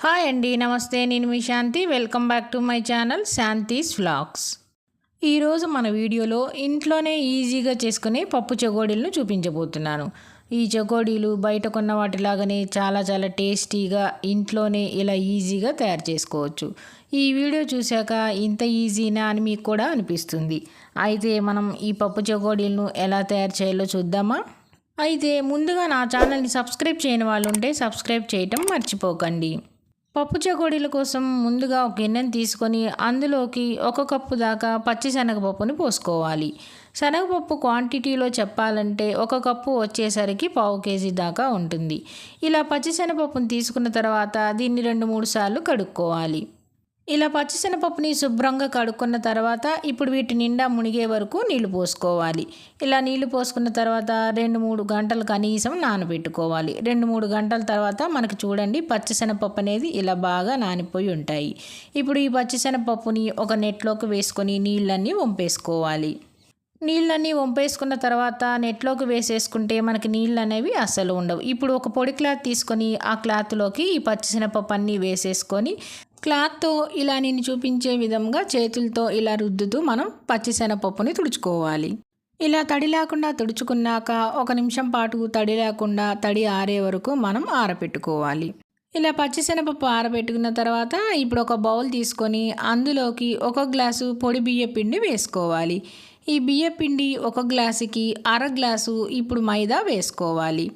Hi అండి నమస్తే నేను మీ Shanti welcome back to my channel Shanti's vlogs ఈరోజు మన వీడియోలో ఇంట్లోనే ఈజీగా చేసుకునే పప్పు చెగోడీలను చూపించబోతున్నాను. ఈ చెగోడీలు బయట కొన్న వాటిలాగానే చాలా చాలా టేస్టీగా ఇంట్లోనే ఇలా ఈజీగా తయారు చేసుకోవచ్చు. ఈ వీడియో చూశాక ఇంత ఈజీనా అని మీకు కూడా అనిపిస్తుంది. అయితే మనం ఈ పప్పు చెగోడీలను ఎలా తయారు చేయాలో చూద్దామా? అయితే ముందుగా నా ఛానల్ని సబ్స్క్రైబ్ చేయని వాళ్ళు ఉంటే సబ్స్క్రైబ్ చేయటం మర్చిపోకండి. పప్పు చెకోడీల కోసం ముందుగా ఒక గిన్నెను తీసుకొని అందులోకి ఒక కప్పు దాకా పచ్చి శనగపప్పుని పోసుకోవాలి. శనగపప్పు క్వాంటిటీలో చెప్పాలంటే ఒక కప్పు వచ్చేసరికి పావు కేజీ దాకా ఉంటుంది. ఇలా పచ్చి శనగపప్పును తీసుకున్న తర్వాత దీన్ని రెండు మూడు సార్లు కడుక్కోవాలి. ఇలా పచ్చిశనగపప్పుని శుభ్రంగా కడుక్కున్న తర్వాత ఇప్పుడు వీటి నిండా మునిగే వరకు నీళ్ళు పోసుకోవాలి. ఇలా నీళ్ళు పోసుకున్న తర్వాత రెండు మూడు గంటలు కనీసం నానబెట్టుకోవాలి. రెండు మూడు గంటల తర్వాత మనకు చూడండి పచ్చిశనగపప్పు అనేది ఇలా బాగా నానిపోయి ఉంటాయి. ఇప్పుడు ఈ పచ్చిశనగపప్పుని ఒక నెట్లోకి వేసుకొని నీళ్ళన్నీ వంపేసుకోవాలి. నీళ్ళన్నీ వంపేసుకున్న తర్వాత నెట్లోకి వేసేసుకుంటే మనకి నీళ్ళు అనేవి అస్సలు ఉండవు. ఇప్పుడు ఒక పొడి క్లాత్ తీసుకొని ఆ క్లాత్లోకి ఈ పచ్చిశనగపప్పు అన్నీ వేసేసుకొని క్లాత్తో ఇలా నేను చూపించే విధంగా చేతులతో ఇలా రుద్దుతూ మనం పచ్చిశనగపప్పుని తుడుచుకోవాలి. ఇలా తడి లేకుండా తుడుచుకున్నాక ఒక నిమిషం పాటు తడి లేకుండా తడి ఆరే వరకు మనం ఆరపెట్టుకోవాలి. ఇలా పచ్చిశనగపప్పు ఆరబెట్టుకున్న తర్వాత ఇప్పుడు ఒక బౌల్ తీసుకొని అందులోకి ఒక గ్లాసు పొడి బియ్య పిండి వేసుకోవాలి. ఈ బియ్య పిండి ఒక గ్లాసుకి అర గ్లాసు ఇప్పుడు మైదా వేసుకోవాలి.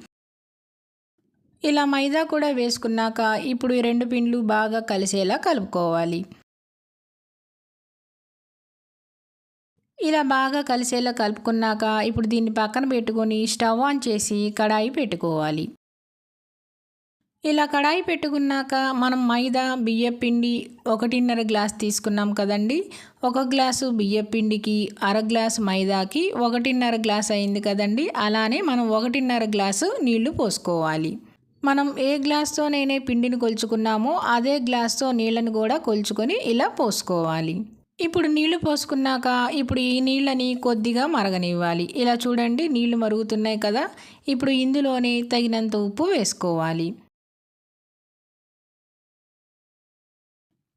ఇలా మైదా కూడా వేసుకున్నాక ఇప్పుడు ఈ రెండు పిండ్లు బాగా కలిసేలా కలుపుకోవాలి. ఇలా బాగా కలిసేలా కలుపుకున్నాక ఇప్పుడు దీన్ని పక్కన పెట్టుకొని స్టవ్ ఆన్ చేసి కడాయి పెట్టుకోవాలి. ఇలా కడాయి పెట్టుకున్నాక మనం మైదా బియ్య పిండి ఒకటిన్నర గ్లాస్ తీసుకున్నాం కదండి. ఒక గ్లాసు బియ్య పిండికి అర గ్లాసు మైదాకి ఒకటిన్నర గ్లాస్ అయింది కదండి. అలానే మనం ఒకటిన్నర గ్లాసు నీళ్ళు పోసుకోవాలి. మనం ఏ గ్లాస్తోనైనా పిండిని కొలుచుకున్నామో అదే గ్లాస్తో నీళ్ళను కూడా కొలుచుకొని ఇలా పోసుకోవాలి. ఇప్పుడు నీళ్ళు పోసుకున్నాక ఇప్పుడు ఈ నీళ్ళని కొద్దిగా మరగనివ్వాలి. ఇలా చూడండి నీళ్ళు మరుగుతున్నాయి కదా. ఇప్పుడు ఇందులోనే తగినంత ఉప్పు వేసుకోవాలి.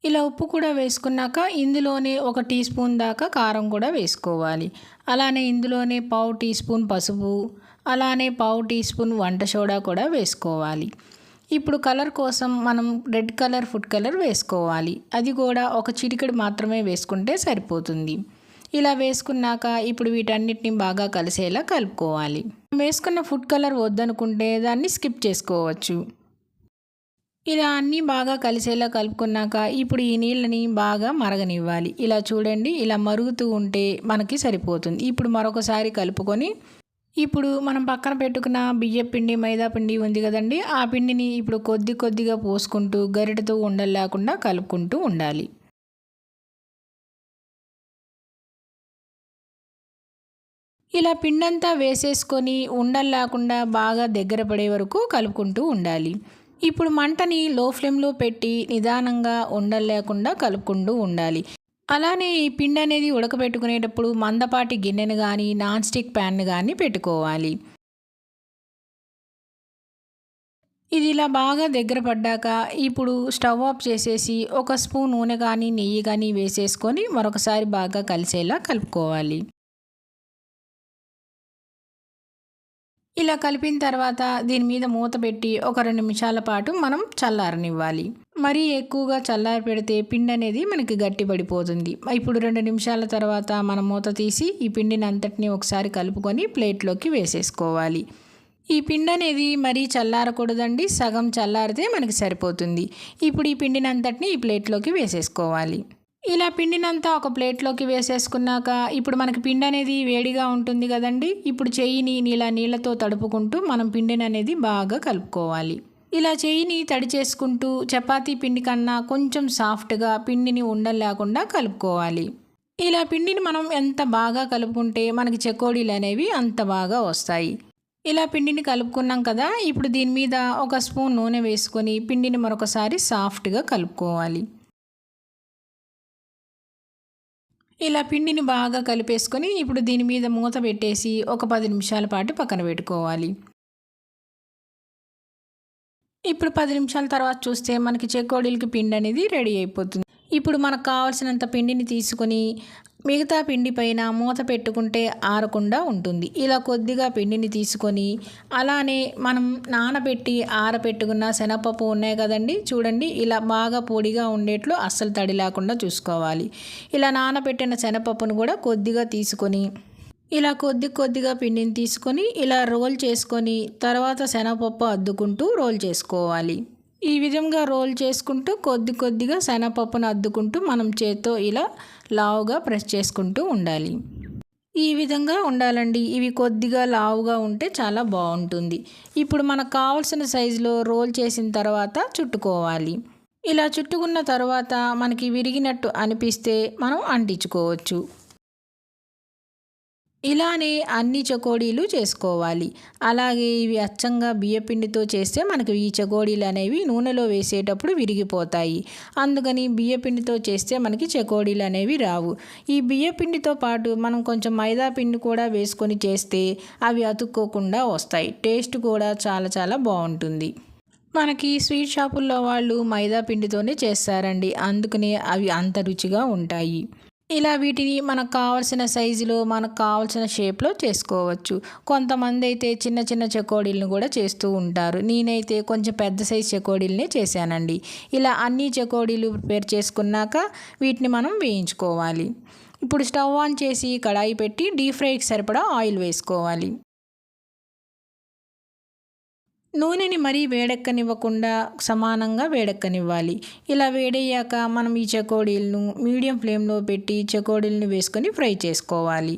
ఇలా ఉప్పు కూడా వేసుకున్నాక ఇందులోనే ఒక టీ స్పూన్ దాకా కారం కూడా వేసుకోవాలి. అలానే ఇందులోనే పావు టీ స్పూన్ పసుపు అలానే పావు టీ స్పూన్ వంట సోడా కూడా వేసుకోవాలి. ఇప్పుడు కలర్ కోసం మనం రెడ్ కలర్ ఫుడ్ కలర్ వేసుకోవాలి. అది కూడా ఒక చిటికెడు మాత్రమే వేసుకుంటే సరిపోతుంది. ఇలా వేసుకున్నాక ఇప్పుడు వీటన్నిటిని బాగా కలిసేలా కలుపుకోవాలి. వేసుకున్న ఫుడ్ కలర్ వద్దనుకుంటే దాన్ని స్కిప్ చేసుకోవచ్చు. ఇలా అన్నీ బాగా కలిసేలా కలుపుకున్నాక ఇప్పుడు ఈ నీళ్ళని బాగా మరగనివ్వాలి. ఇలా చూడండి ఇలా మరుగుతూ ఉంటే మనకి సరిపోతుంది. ఇప్పుడు మరొకసారి కలుపుకొని ఇప్పుడు మనం పక్కన పెట్టుకున్న బియ్య పిండి మైదా పిండి ఉంది కదండి ఆ పిండిని ఇప్పుడు కొద్ది కొద్దిగా పోసుకుంటూ గరిటతో ఉండలు లేకుండా కలుపుకుంటూ ఉండాలి. ఇలా పిండంతా వేసేసుకొని ఉండలు లేకుండా బాగా దగ్గర పడే వరకు కలుపుకుంటూ ఉండాలి. ఇప్పుడు మంటని లో ఫ్లేమ్లో పెట్టి నిదానంగా ఉండలు లేకుండా కలుపుకుంటూ ఉండాలి. అలానే ఈ పిండి అనేది ఉడకబెట్టుకునేటప్పుడు మందపాటి గిన్నెను కానీ నాన్ స్టిక్ ప్యాన్ను కానీ పెట్టుకోవాలి. ఇది ఇలా బాగా దగ్గర పడ్డాక ఇప్పుడు స్టవ్ ఆఫ్ చేసేసి ఒక స్పూన్ నూనె కానీ నెయ్యి కానీ వేసేసుకొని మరొకసారి బాగా కలిసేలా కలుపుకోవాలి. ఇలా కలిపిన తర్వాత దీని మీద మూత పెట్టి ఒక రెండు నిమిషాల పాటు మనం చల్లారనివ్వాలి. మరీ ఎక్కువగా చల్లారి పెడితే పిండి అనేది మనకి గట్టి పడిపోతుంది. ఇప్పుడు రెండు నిమిషాల తర్వాత మనం మూత తీసి ఈ పిండిని అంతటిని ఒకసారి కలుపుకొని ప్లేట్లోకి వేసేసుకోవాలి. ఈ పిండి అనేది మరీ చల్లారకూడదండి. సగం చల్లారితే మనకి సరిపోతుంది. ఇప్పుడు ఈ పిండిని అంతటిని ఈ ప్లేట్లోకి వేసేసుకోవాలి. ఇలా పిండినంతా ఒక ప్లేట్లోకి వేసేసుకున్నాక ఇప్పుడు మనకి పిండి అనేది వేడిగా ఉంటుంది కదండి. ఇప్పుడు చెయ్యిని ఇలా నీళ్ళతో తడుపుకుంటూ మనం పిండిని అనేది బాగా కలుపుకోవాలి. ఇలా చెయ్యిని తడి చేసుకుంటూ చపాతీ పిండి కన్నా కొంచెం సాఫ్ట్గా పిండిని ఉండలేకుండా కలుపుకోవాలి. ఇలా పిండిని మనం ఎంత బాగా కలుపుకుంటే మనకి చెకోడీలు అనేవి అంత బాగా వస్తాయి. ఇలా పిండిని కలుపుకున్నాం కదా ఇప్పుడు దీని మీద ఒక స్పూన్ నూనె వేసుకొని పిండిని మరొకసారి సాఫ్ట్గా కలుపుకోవాలి. ఇలా పిండిని బాగా కలిపేసుకొని ఇప్పుడు దీని మీద మూత పెట్టేసి ఒక పది నిమిషాల పాటు పక్కన పెట్టుకోవాలి. ఇప్పుడు పది నిమిషాల తర్వాత చూస్తే మనకి చెకోడీలకి పిండి అనేది రెడీ అయిపోతుంది. ఇప్పుడు మనకు కావాల్సినంత పిండిని తీసుకొని మిగతా పిండి పైన మూత పెట్టుకుంటే ఆరకుండా ఉంటుంది. ఇలా కొద్దిగా పిండిని తీసుకొని అలానే మనం నానబెట్టి ఆరబెట్టుకున్న శనగపప్పు ఉన్నాయి కదండి చూడండి. ఇలా బాగా పొడిగా ఉండేట్లు అస్సలు తడి లేకుండా చూసుకోవాలి. ఇలా నానబెట్టిన శనగపప్పును కూడా కొద్దిగా తీసుకొని ఇలా కొద్ది కొద్దిగా పిండిని తీసుకొని ఇలా రోల్ చేసుకొని తర్వాత శనగపప్పు అద్దుకుంటూ రోల్ చేసుకోవాలి. ఈ విధంగా రోల్ చేసుకుంటూ కొద్ది కొద్దిగా శనగపప్పును అద్దుకుంటూ మనం చేత్తో ఇలా లావుగా ప్రెస్ చేసుకుంటూ ఉండాలి. ఈ విధంగా ఉండాలండి. ఇవి కొద్దిగా లావుగా ఉంటే చాలా బాగుంటుంది. ఇప్పుడు మనకు కావాల్సిన సైజులో రోల్ చేసిన తర్వాత చుట్టుకోవాలి. ఇలా చుట్టుకున్న తర్వాత మనకి విరిగినట్టు అనిపిస్తే మనం అంటించుకోవచ్చు. ఇలానే అన్ని చకోడీలు చేసుకోవాలి. అలాగే ఇవి అచ్చంగా బియ్యపిండితో చేస్తే మనకు ఈ చకోడీలు అనేవి నూనెలో వేసేటప్పుడు విరిగిపోతాయి. అందుకని బియ్యపిండితో చేస్తే మనకి చకోడీలు అనేవి రావు. ఈ బియ్యపిండితో పాటు మనం కొంచెం మైదా పిండి కూడా వేసుకొని చేస్తే అవి అతుక్కోకుండా వస్తాయి. టేస్ట్ కూడా చాలా చాలా బాగుంటుంది. మనకి స్వీట్ షాపుల్లో వాళ్ళు మైదా పిండితోనే చేస్తారండి. అందుకనే అవి అంత రుచిగా ఉంటాయి. ఇలా వీటిని మనకు కావాల్సిన సైజులో మనకు కావాల్సిన షేప్లో చేసుకోవచ్చు. కొంతమంది అయితే చిన్న చిన్న చెకోడీలను కూడా చేస్తూ ఉంటారు. నేనైతే కొంచెం పెద్ద సైజు చెకోడీలనే చేశానండి. ఇలా అన్ని చెకోడీలు ప్రిపేర్ చేసుకున్నాక వీటిని మనం వేయించుకోవాలి. ఇప్పుడు స్టవ్ ఆన్ చేసి కడాయి పెట్టి డీప్ ఫ్రైకి సరిపడా ఆయిల్ వేసుకోవాలి. నూనెని మరీ వేడెక్కనివ్వకుండా సమానంగా వేడెక్కనివ్వాలి. ఇలా వేడయ్యాక మనం ఈ చకోడీలను మీడియం ఫ్లేమ్లో పెట్టి చకోడీలను వేసుకొని ఫ్రై చేసుకోవాలి.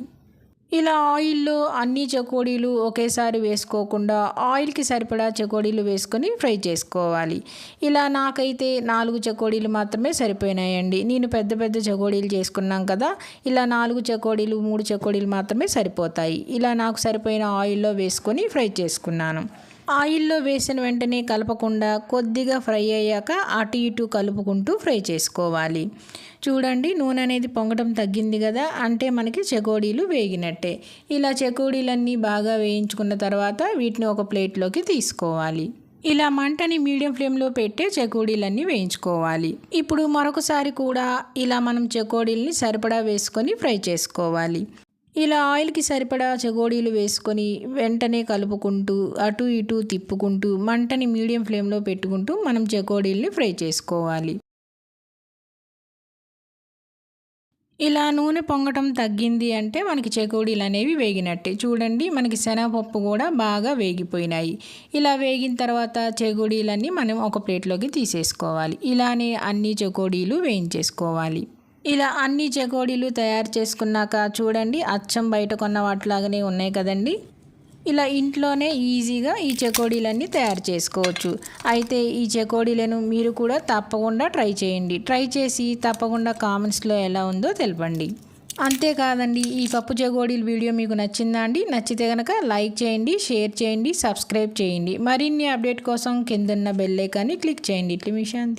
ఇలా ఆయిల్లో అన్ని చకోడీలు ఒకేసారి వేసుకోకుండా ఆయిల్కి సరిపడా చకోడీలు వేసుకొని ఫ్రై చేసుకోవాలి. ఇలా నాకైతే నాలుగు చకోడీలు మాత్రమే సరిపోయినాయండి. నేను పెద్ద పెద్ద చకోడీలు చేసుకున్నాం కదా ఇలా నాలుగు చకోడీలు మూడు చకోడీలు మాత్రమే సరిపోతాయి. ఇలా నాకు సరిపోయిన ఆయిల్లో వేసుకొని ఫ్రై చేసుకున్నాను. ఆయిల్లో వేసిన వెంటనే కలపకుండా కొద్దిగా ఫ్రై అయ్యాక అటు ఇటు కలుపుకుంటూ ఫ్రై చేసుకోవాలి. చూడండి నూనె అనేది పొంగటం తగ్గింది కదా అంటే మనకి చెకోడీలు వేగినట్టే. ఇలా చెకోడీలన్నీ బాగా వేయించుకున్న తర్వాత వీటిని ఒక ప్లేట్లోకి తీసుకోవాలి. ఇలా మంటని మీడియం ఫ్లేమ్లో పెట్టే చెకోడీలన్నీ వేయించుకోవాలి. ఇప్పుడు మరొకసారి కూడా ఇలా మనం చెకోడీల్ని సరిపడా వేసుకొని ఫ్రై చేసుకోవాలి. ఇలా ఆయిల్కి సరిపడా చెగోడీలు వేసుకొని వెంటనే కలుపుకుంటూ అటు ఇటు తిప్పుకుంటూ మంటని మీడియం ఫ్లేమ్లో పెట్టుకుంటూ మనం చెగోడీల్ని ఫ్రై చేసుకోవాలి. ఇలా నూనె పొంగటం తగ్గింది అంటే మనకి చెకోడీలు అనేవి వేగినట్టే. చూడండి మనకి శనగపప్పు కూడా బాగా వేగిపోయినాయి. ఇలా వేగిన తర్వాత చెకోడీలన్నీ మనం ఒక ప్లేట్లోకి తీసేసుకోవాలి. ఇలానే అన్ని చెకోడీలు వేయించేసుకోవాలి. ఇలా అన్ని చెకోడీలు తయారు చేసుకున్నాక చూడండి అచ్చం బయట కొన్న వాటిలాగానే ఉన్నాయి కదండి. ఇలా ఇంట్లోనే ఈజీగా ఈ చెకోడీలన్నీ తయారు చేసుకోవచ్చు. అయితే ఈ చెకోడీలను మీరు కూడా తప్పకుండా ట్రై చేయండి. ట్రై చేసి తప్పకుండా కామెంట్స్లో ఎలా ఉందో తెలపండి. అంతేకాదండి ఈ పప్పు చెకోడీల వీడియో మీకు నచ్చిందా అండి? నచ్చితే కనుక లైక్ చేయండి షేర్ చేయండి సబ్స్క్రైబ్ చేయండి. మరిన్ని అప్డేట్ కోసం కిందన్న బెల్లైకాన్ని క్లిక్ చేయండి. ఇట్లు మీ శాంతి